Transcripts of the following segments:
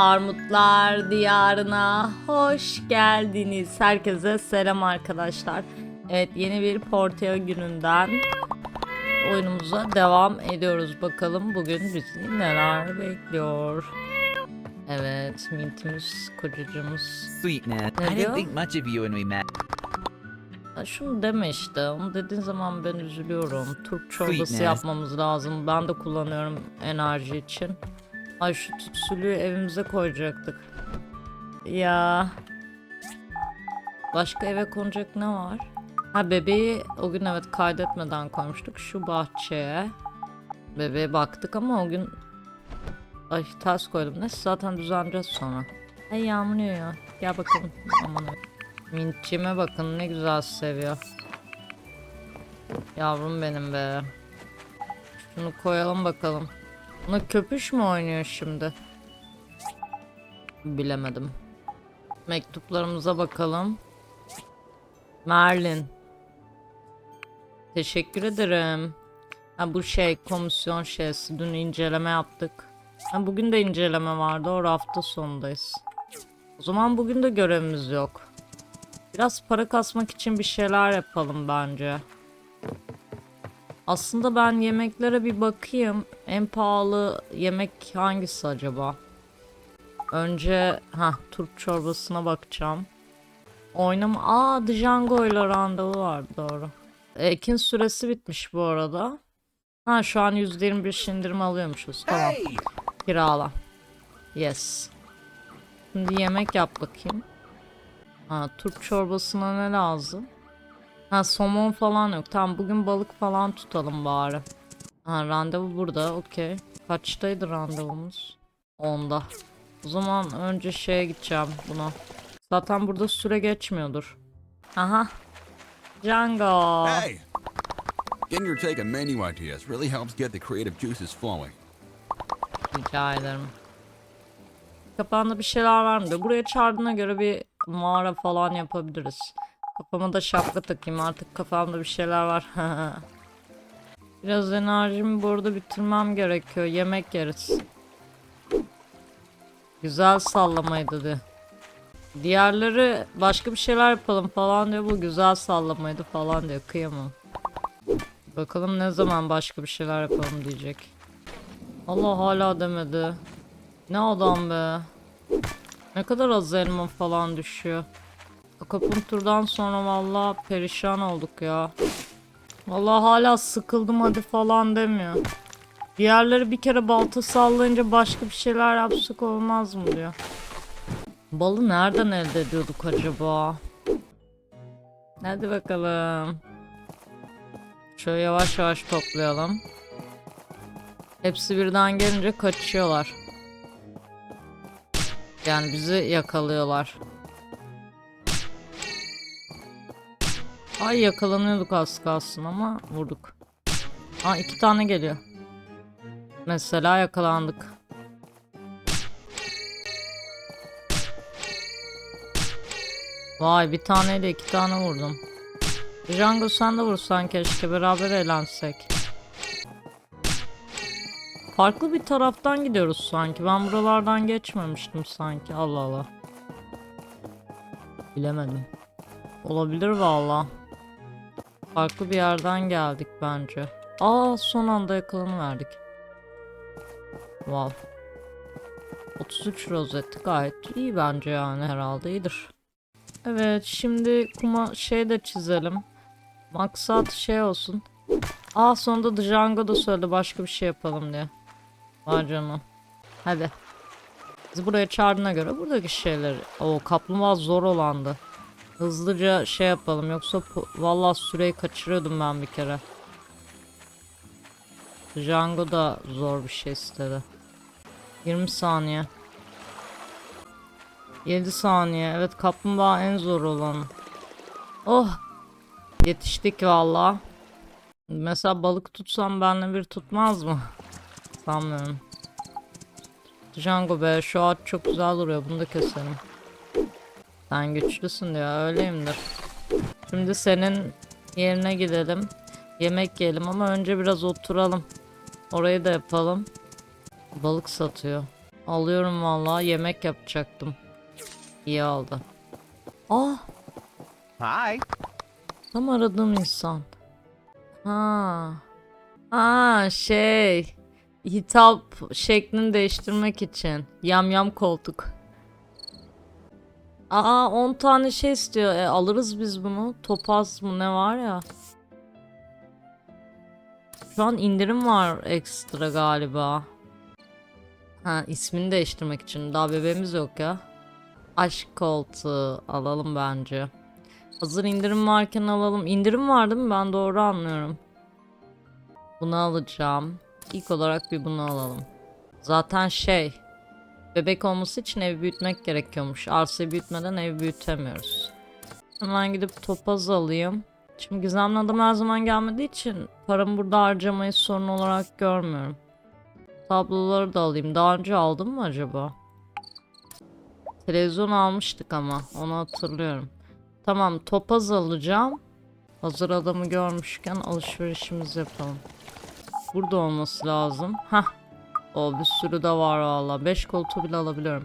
Armutlar diyarına hoş geldiniz. Herkese selam arkadaşlar. Evet yeni bir Porteo gününden oyunumuza devam ediyoruz. Bakalım bugün bizi neler bekliyor. Evet mintimiz kocacığımız. Sweet man. I There you didn't think much of you when we met. Ya şunu deme işte. Onu dediğin zaman ben üzülüyorum. Turp çorbası Sweetness. yapmamız lazım. Ben de kullanıyorum enerji için. Ay şu tütsülüğü evimize koyacaktık. Ya. Başka eve konacak ne var? Ha bebeği o gün evet kaydetmeden koymuştuk. Şu bahçeye. Bebeğe baktık ama o gün Ay ters koydum. Neyse zaten düzenleyeceğiz sonra. Ay yağmur yağıyor. Gel bakalım. Aman. Mintçime bakın ne güzel seviyor. Yavrum benim be. Şunu koyalım bakalım. Buna köpüş mü oynuyor şimdi? Bilemedim. Mektuplarımıza bakalım. Merlin. Teşekkür ederim. Ha, bu şey komisyon şeysi. Dün inceleme yaptık. Ha, bugün de inceleme vardı. O hafta sonundayız. O zaman bugün de görevimiz yok. Biraz para kasmak için bir şeyler yapalım bence. Aslında ben yemeklere bir bakayım. En pahalı yemek hangisi acaba? Önce ha turp çorbasına bakacağım. Oynama. Aa Django ile randevu var doğru. Ekin süresi bitmiş bu arada. Ha şu an %25 indirim alıyormuşuz. Tamam. Kirala. Yes. Şimdi yemek yap bakayım. Ha, turp çorbasına ne lazım? Ha somon falan yok. Tamam bugün balık falan tutalım bari. Ha randevu burada. Okey. Kaçtaydı randevumuz? 10'da. O zaman önce şeye gideceğim buna. Zaten burada süre geçmiyordur. Aha. Django. Hey! Getting your take on menu ideas really helps get the creative juices flowing. Rica ederim. Kapağında bir şeyler var mı diyor. Buraya çağırdığına göre bir mağara falan yapabiliriz. Kafama da şapka takayım artık kafamda bir şeyler var. Biraz enerjimi burada bitirmem gerekiyor. Yemek yeriz. Güzel sallamaydı de. Diğerleri başka bir şeyler yapalım falan diyor. Bu güzel sallamaydı falan diyor. Kıyamam. Bakalım ne zaman başka bir şeyler yapalım diyecek. Allah hala demedi. Ne adam be. Ne kadar az elma falan düşüyor. Akupunkturdan sonra valla perişan olduk ya. Valla hala sıkıldım hadi falan demiyor. Diğerleri bir kere balta sallayınca başka bir şeyler yapsak olmaz mı diyor. Balı nereden elde ediyorduk acaba? Hadi bakalım. Şöyle yavaş yavaş toplayalım. Hepsi birden gelince kaçıyorlar. Yani bizi yakalıyorlar. Ay yakalanıyorduk az kalsın ama vurduk. Aa iki tane geliyor. Mesela yakalandık. Vay bir taneyle iki tane vurdum. Django sen de vursan keşke beraber eğlensek. Farklı bir taraftan gidiyoruz sanki. Ben buralardan geçmemiştim sanki. Allah Allah. Bilemedim. Olabilir valla. Farklı bir yerden geldik bence. Aa son anda yakalanıverdik. Wow. 33 rozet gayet iyi bence yani herhalde iyidir. Evet şimdi kuma şey de çizelim. Maksat şey olsun. Aa sonunda Django da söyledi başka bir şey yapalım diye. Vay canına. Hadi. Bizi buraya çağırdığına göre buradaki şeyler. O kaplumbağa zor olandı. Hızlıca şey yapalım yoksa vallahi süreyi kaçırıyordum ben bir kere. Django da zor bir şey istedi. 20 saniye. 7 saniye. Evet kaplumbağa en zor olan. Oh. Yetiştik valla. Mesela balık tutsam benle bir tutmaz mı? Sanmıyorum. Django be şu ağaç çok güzel duruyor. Bunu da keselim. Sen güçlüsün diyor. Öyleyimdir. Şimdi senin yerine gidelim. Yemek yiyelim ama önce biraz oturalım. Orayı da yapalım. Balık satıyor. Alıyorum vallahi yemek yapacaktım. İyi oldu. Ah Hi. tam aradığım insan. Ha. Ha şey. Hitap şeklini değiştirmek için. Yam yam koltuk. Aa 10 tane şey istiyor. E, alırız biz bunu. Topaz mı ne var ya. Şu an indirim var ekstra galiba. Ha ismini değiştirmek için. Daha bebeğimiz yok ya. Aşk koltuğu alalım bence. Hazır indirim varken alalım. İndirim var değil mi? Ben doğru anlıyorum. Bunu alacağım. İlk olarak bir bunu alalım. Zaten şey. Bebek olması için ev büyütmek gerekiyormuş. Arsayı büyütmeden ev büyütemiyoruz. Hemen gidip topaz alayım. Şimdi gizemli adam her zaman gelmediği için paramı burada harcamayı sorun olarak görmüyorum. Tabloları da alayım. Daha önce aldım mı acaba? Televizyon almıştık ama onu hatırlıyorum. Tamam topaz alacağım. Hazır adamı görmüşken alışverişimizi yapalım. Burada olması lazım. Hah. O bir sürü de var valla. 5 koltuğu bile alabiliyorum.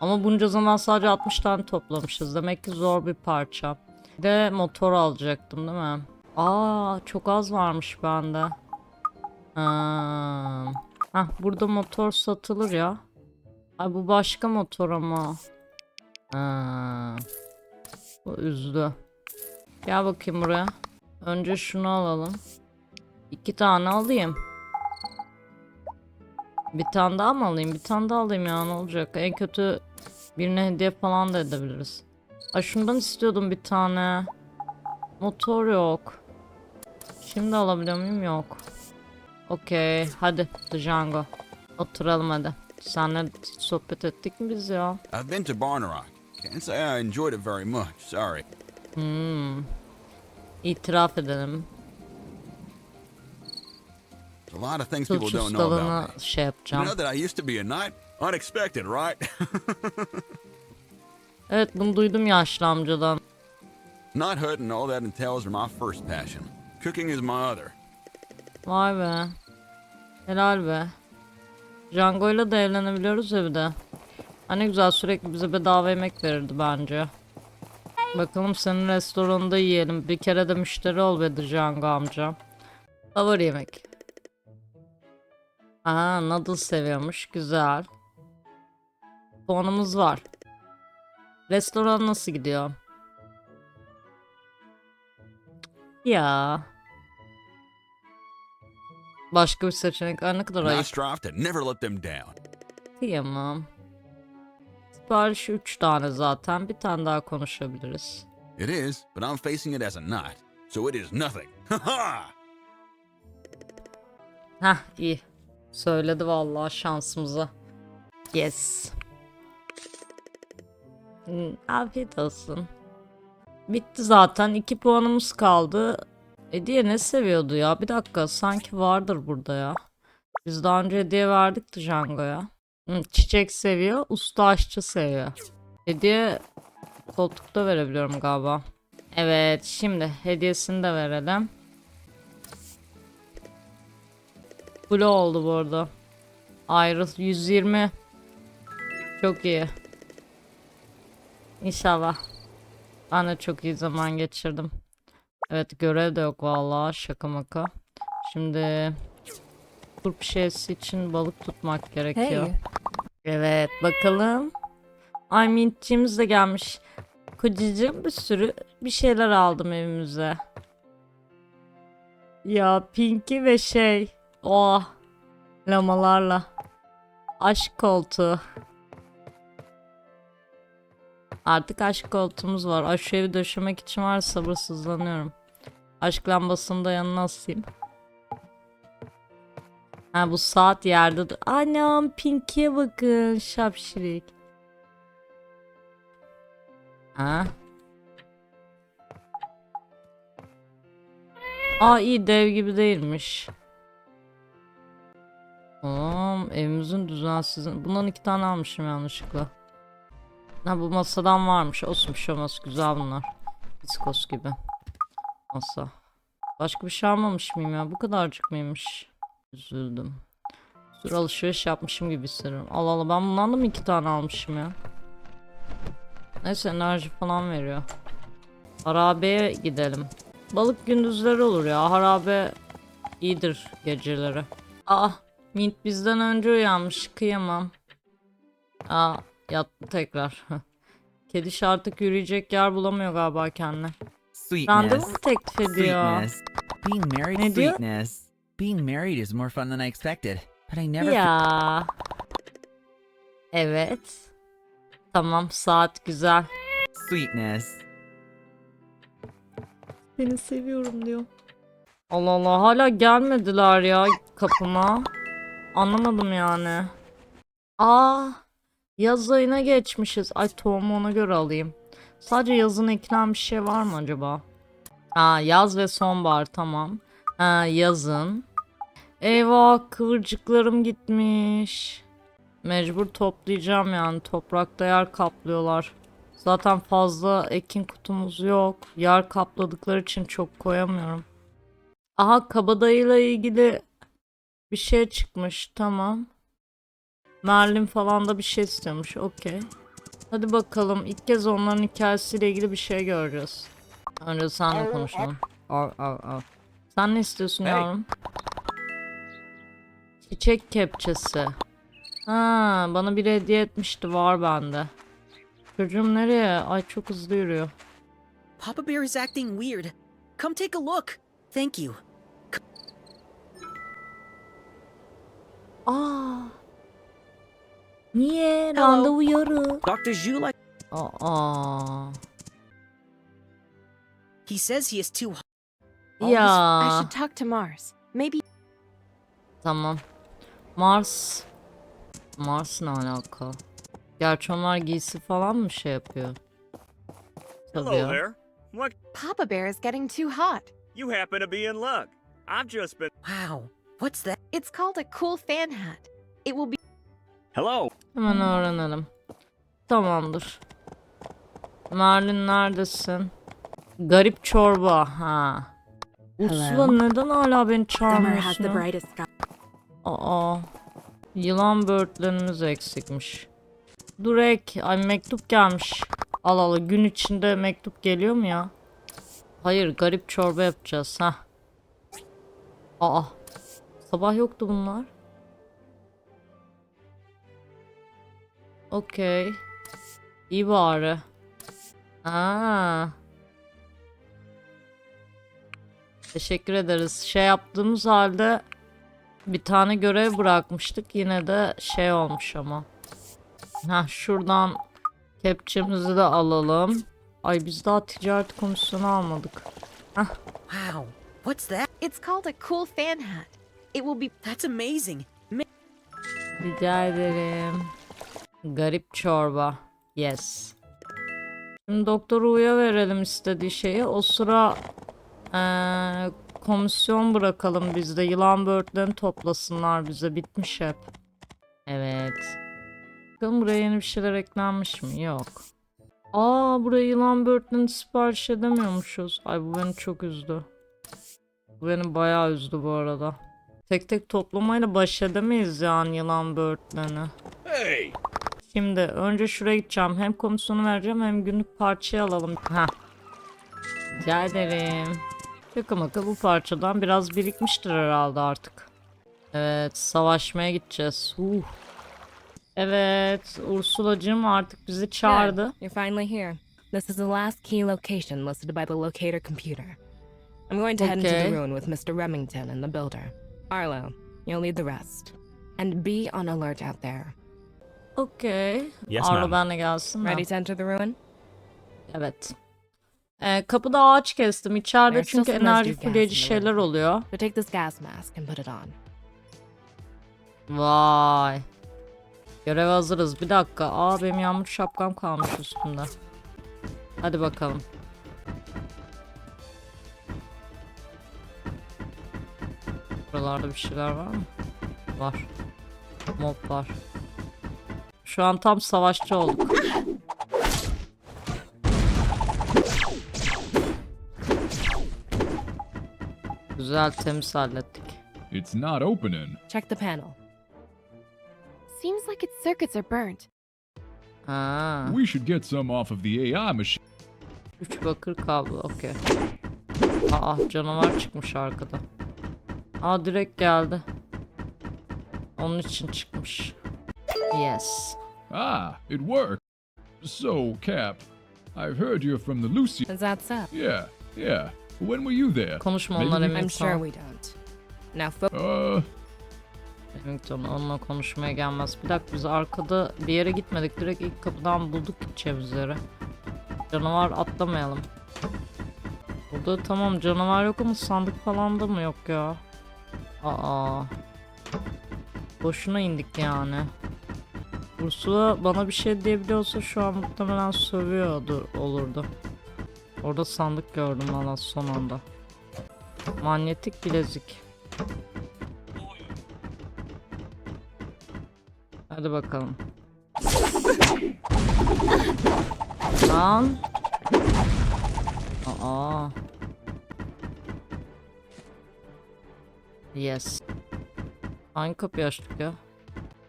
Ama bunca zaman sadece 60 tane toplamışız. Demek ki zor bir parça. Bir de motor alacaktım değil mi? Aa çok az varmış bende. Ha. Burada motor satılır ya. Ay bu başka motor ama. Ha. Bu üzdü. Gel bakayım buraya. Önce şunu alalım. İki tane alayım. Bir tane daha mı alayım? Bir tane daha alayım ya ne olacak? En kötü birine hediye falan da edebiliriz. Ay şundan istiyordum bir tane. Motor yok. Şimdi alabiliyor muyum? Yok. Okey. Hadi Django. Oturalım hadi. Senle sohbet ettik mi biz ya? I've been to Barn Rock. Can't say I enjoyed it very much. Sorry. Hmm. İtiraf edelim. There's a lot of things people don't know about me. şey You yapacağım. know that I used to be a knight? Unexpected, right? Evet bunu duydum yaşlı amcadan. Not and all that entails are my first passion. Cooking is my other. Vay be. Helal be. Django'yla da evlenebiliyoruz ya bir de. Ha ne güzel sürekli bize bedava yemek verirdi bence. Bakalım senin restoranında yiyelim. Bir kere de müşteri ol be Django amca. Favori yemek. Aa noodle seviyormuş. Güzel. Puanımız var. Restoran nasıl gidiyor? Ya. Başka bir seçenek. Ay ne kadar ayıp. Kıyamam. Sipariş 3 tane zaten. Bir tane daha konuşabiliriz. It is, but I'm facing it as a knight, so it is nothing. Ha ha! Heh iyi. Söyledi vallahi şansımıza. Yes. Hmm, afiyet olsun. Bitti zaten. 2 puanımız kaldı. Hediye ne seviyordu ya? Bir dakika sanki vardır burada ya. Biz daha önce hediye verdik Django'ya. Hı, çiçek seviyor, usta aşçı seviyor. Hediye koltukta verebiliyorum galiba. Evet şimdi hediyesini de verelim. Blue oldu bu arada. Ayrıl 120. Çok iyi. İnşallah. Ben de çok iyi zaman geçirdim. Evet görev de yok vallahi şaka maka. Şimdi turp şişesi için balık tutmak gerekiyor. Evet bakalım. Ay mintçimiz de gelmiş. Kocacığım bir sürü bir şeyler aldım evimize. Ya Pinky ve şey. Oh. Lamalarla. Aşk koltuğu. Artık aşk koltuğumuz var. Ay şu evi döşemek için var sabırsızlanıyorum. Aşk lambasını da yanına asayım. Ha bu saat yerde. Anam Pinky'ye bakın şapşirik. Ha. Aa iyi dev gibi değilmiş. Tamam evimizin düzensizin. Bundan iki tane almışım yanlışlıkla. Ha bu masadan varmış. Olsun bir şey olmaz. Güzel bunlar. Diskos gibi. Masa. Başka bir şey almamış mıyım ya? Bu kadarcık mıymış? Üzüldüm. Dur alışveriş yapmışım gibi hissediyorum. Allah Allah ben bundan da mı iki tane almışım ya? Neyse enerji falan veriyor. Harabeye gidelim. Balık gündüzleri olur ya. Harabe iyidir geceleri. Aa Mint bizden önce uyanmış. Kıyamam. Aa yattı tekrar. Kediş artık yürüyecek yer bulamıyor galiba kendine. Randevu Sweetness. mu teklif ediyor? Sweetness. Being married Ne diyor? sweetness. Being married is more fun than I expected. But I never Ya. Evet. Tamam saat güzel. sweetness. Seni seviyorum diyor. Allah Allah hala gelmediler ya kapıma. Anlamadım yani. Aa yaz ayına geçmişiz. Ay tohumu ona göre alayım. Sadece yazın ekilen bir şey var mı acaba? Aa yaz ve sonbahar tamam. Ha yazın. Eyvah kıvırcıklarım gitmiş. Mecbur toplayacağım yani toprakta yer kaplıyorlar. Zaten fazla ekin kutumuz yok. Yer kapladıkları için çok koyamıyorum. Aha kabadayıyla ilgili bir şey çıkmış. Tamam. Merlin falan da bir şey istiyormuş. Okey. Hadi bakalım. İlk kez onların hikayesiyle ilgili bir şey göreceğiz. Önce senle konuşalım. Al al al. Sen ne istiyorsun Hey. yavrum? Çiçek kepçesi. Ha, bana bir hediye etmişti var bende. Çocuğum nereye? Ay çok hızlı yürüyor. Papa Bear is acting weird. Come take a look. Thank you. Aa. Niye? Hello. Randevu yarı. Dr. Zhu, like, Aa. he says he is too hot. I Ya. should talk to Mars. Maybe Tamam. Mars. Mars ne alaka? Gerçi onlar giysi falan mı şey yapıyor? Tabii Hello ya. there. What? Papa Bear is getting too hot. You happen to be in luck. I've just been. Wow. What's that? It's called a cool fan hat. It will be Hello. Hemen öğrenelim. Tamamdır. Merlin neredesin? Garip çorba. Ha. Ursula neden hala beni çağırmıyorsun? ya? brightest sky. Aa. Yılan böğürtlerimiz eksikmiş. Dur ek. Ay mektup gelmiş. Al al gün içinde mektup geliyor mu ya? Hayır garip çorba yapacağız ha. Aa. Sabah yoktu bunlar. Okey. İyi bari. Aa. Teşekkür ederiz. Şey yaptığımız halde bir tane görev bırakmıştık. Yine de şey olmuş ama. Ha şuradan kepçemizi de alalım. Ay biz daha ticaret komisyonu almadık. Wow. What's that? It's called a cool fan hat. It will be That's amazing. Ma- Rica ederim. Garip çorba. Yes. Şimdi Doktor U'ya verelim istediği şeyi. O sıra eee, komisyon bırakalım bizde. Yılan böğürtlerini toplasınlar bize. Bitmiş hep. Evet. Bakalım buraya yeni bir şeyler eklenmiş mi? Yok. Aa buraya yılan böğürtlerini sipariş edemiyormuşuz. Ay bu beni çok üzdü. Bu beni bayağı üzdü bu arada. Tek tek toplamayla baş edemeyiz yani yılan böğürtlerini. Hey. Şimdi önce şuraya gideceğim. Hem komisyonu vereceğim hem günlük parçayı alalım. Ha. Rica ederim. Şaka maka bu parçadan biraz birikmiştir herhalde artık. Evet savaşmaya gideceğiz. Uh. Evet Ursulacığım artık bizi çağırdı. Good. You're finally here. This is the last key location listed by the locator computer. I'm going to head into Okay. the ruin with Mr. Remington and the builder. Arlo, you'll lead the rest. And be on alert out there. Okey. Yes, Arlo ma'am. benle gelsin. Ready to enter the ruin? Evet. Ee, kapıda ağaç kestim. İçeride There's still çünkü some enerji residue gas fulleyici in the şeyler room. oluyor. So take this gas mask and put it on. Vay. Görev hazırız. Bir dakika. Aa benim yağmur şapkam kalmış üstümde. Hadi bakalım. Buralarda bir şeyler var mı? Var. Mob var. Şu an tam savaşçı olduk. Güzel temiz hallettik. It's not opening. Check the panel. Seems like its circuits are burnt. Ha. We should get some off of the AI machine. 3 bakır kablo. Okey. Aa canavar çıkmış arkada. Aa direkt geldi. Onun için çıkmış. Yes. Ah, it worked. So, Cap, I've heard you're from the Lucy. Is that so? Yeah, yeah. When were you there? Konuşma Maybe onlar we- I'm sure we don't. Now, fo- Uh, Remington onunla konuşmaya gelmez. Bir dakika biz arkada bir yere gitmedik. Direkt ilk kapıdan bulduk yere. Canavar atlamayalım. Burada tamam canavar yok ama sandık falan da mı yok ya? Aa. Boşuna indik yani. Ursula bana bir şey diyebiliyorsa şu an muhtemelen sövüyordu olurdu. Orada sandık gördüm valla son anda. Manyetik bilezik. Hadi bakalım. Lan. Aa. Yes. Hangi kapıyı açtık ya?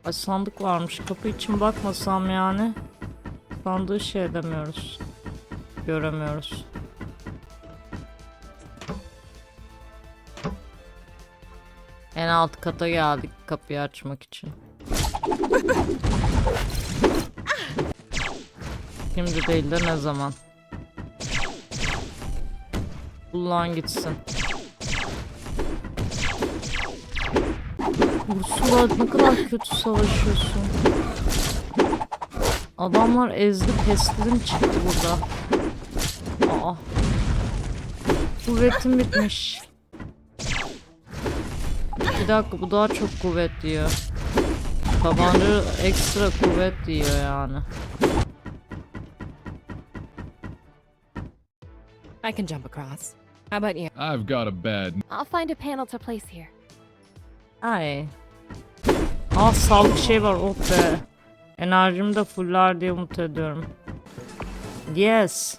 Ay sandık varmış. Kapı için bakmasam yani. Sandığı şey edemiyoruz. Göremiyoruz. En alt kata geldik kapıyı açmak için. Şimdi değil de ne zaman? Kullan gitsin. Ursula ne kadar kötü savaşıyorsun. Adamlar ezdi pestilim çıktı burada. Aa. Kuvvetim bitmiş. Bir dakika bu daha çok kuvvet diyor. Tabanca ekstra kuvvet diyor yani. I can jump across. How about you? I've got a bad. I'll find a panel to place here. Ay. Aa sağlık şey var oh be. Enerjimi de fullar diye umut ediyorum. Yes.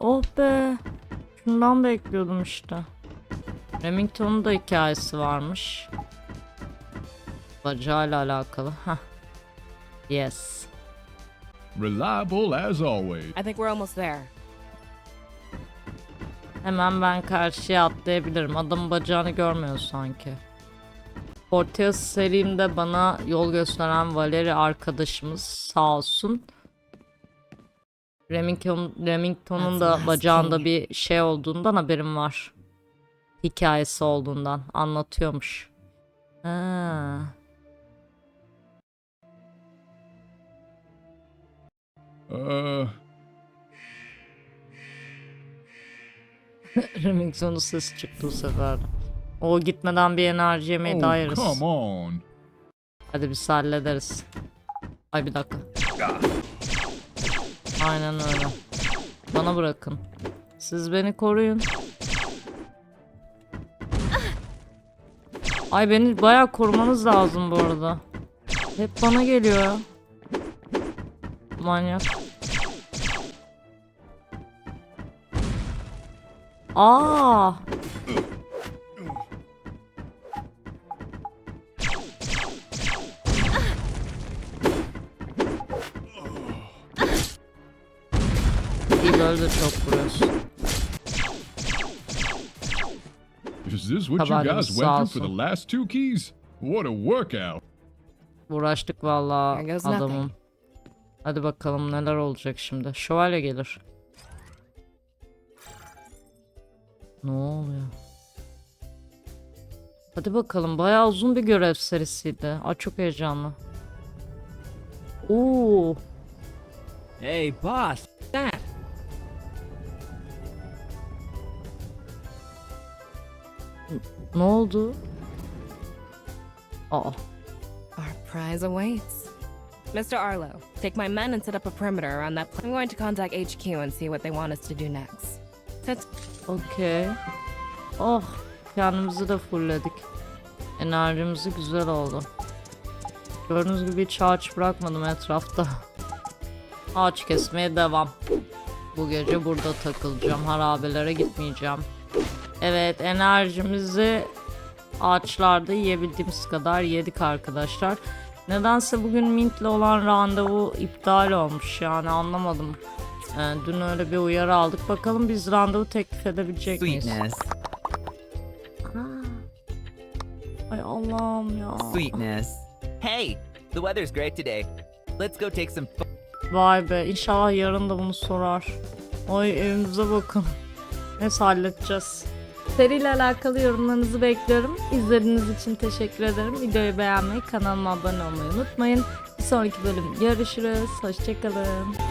Oh be. Şundan bekliyordum işte. Remington'un da hikayesi varmış. Bacağıyla alakalı. Heh. Yes. Reliable as always. I think we're almost there. Hemen ben karşıya atlayabilirim. Adamın bacağını görmüyor sanki. Porteos serimde bana yol gösteren Valeri arkadaşımız sağ olsun. Remington, Remington'un da bacağında bir şey olduğundan haberim var. Hikayesi olduğundan anlatıyormuş. Ha. Uh, Remington'un sesi çıktı bu sefer. O gitmeden bir enerji yemeği daha oh, yeriz. come on. Hadi biz hallederiz. Ay bir dakika. Aynen öyle. Bana bırakın. Siz beni koruyun. Ay beni bayağı korumanız lazım bu arada. Hep bana geliyor ya. Manyak. Aa! Böyle de çok vuruyorsun. Is this what you guys sağ went through for olsun. the last two keys? What a workout. Uğraştık valla There goes adamım. Hadi bakalım neler olacak şimdi. Şövalye gelir. Ne oluyor? Hadi bakalım bayağı uzun bir görev serisiydi. Aa çok heyecanlı. Oo, Hey, boss. That. Ne oldu? Aa, Our prize awaits. Mr. Arlo, take my men and set up a perimeter around that place. I'm going to contact HQ and see what they want us to do next. Set okey. Oh, kendimizi de fullledik. Enerjimizi güzel oldu. Gördüğünüz gibi hiç ağaç bırakmadım etrafta. Ağaç kesmeye devam. Bu gece burada takılacağım. Harabelere gitmeyeceğim. Evet enerjimizi ağaçlarda yiyebildiğimiz kadar yedik arkadaşlar. Nedense bugün Mint'le olan randevu iptal olmuş yani anlamadım. Ee, dün öyle bir uyarı aldık. Bakalım biz randevu teklif edebilecek miyiz? Sweetness. Ay Allah'ım ya. Sweetness. Hey, the weather's great today. Let's go take some Vay be inşallah yarın da bunu sorar. Ay evimize bakın. Neyse halledeceğiz. Seriyle alakalı yorumlarınızı bekliyorum. İzlediğiniz için teşekkür ederim. Videoyu beğenmeyi, kanalıma abone olmayı unutmayın. Bir sonraki bölüm görüşürüz. Hoşçakalın.